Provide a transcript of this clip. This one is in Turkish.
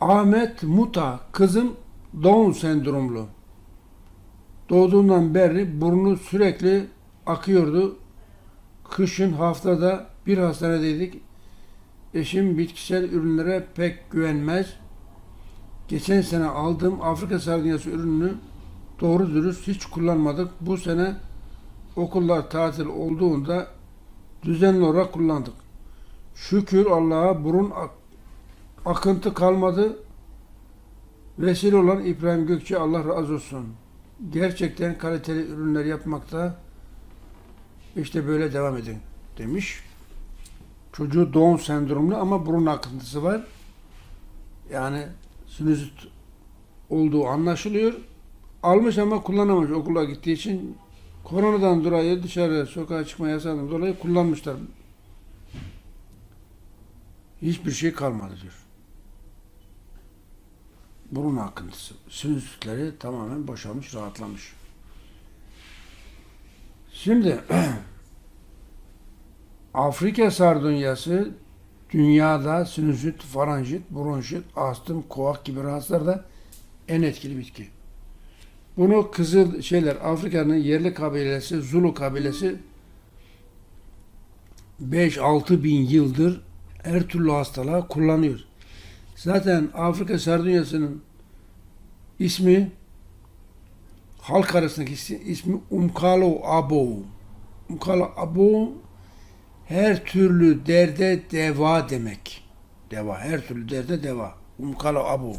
Ahmet Muta kızım Down sendromlu. Doğduğundan beri burnu sürekli akıyordu. Kışın haftada bir hastanedeydik. Eşim bitkisel ürünlere pek güvenmez. Geçen sene aldığım Afrika sardunyası ürününü doğru dürüst hiç kullanmadık. Bu sene okullar tatil olduğunda düzenli olarak kullandık. Şükür Allah'a burun akıntı kalmadı. Vesile olan İbrahim Gökçe Allah razı olsun. Gerçekten kaliteli ürünler yapmakta işte böyle devam edin demiş. Çocuğu Down sendromlu ama burun akıntısı var. Yani sinüzit olduğu anlaşılıyor. Almış ama kullanamamış okula gittiği için koronadan dolayı dışarı sokağa çıkma yasağından dolayı kullanmışlar. Hiçbir şey kalmadı diyor. Burun akıntısı. Sinüsitleri tamamen boşalmış, rahatlamış. Şimdi Afrika sardunyası dünyada sinüzit, faranjit, bronşit, astım, koak gibi rahatsızlarda en etkili bitki. Bunu kızıl şeyler Afrika'nın yerli kabilesi Zulu kabilesi 5-6 bin yıldır her türlü hastalığa kullanıyor. Zaten Afrika sardunyasının ismi halk arasındaki ismi, Umkalo Abo. Umkalo Abo her türlü derde deva demek. Deva, her türlü derde deva. Umkalo Abo.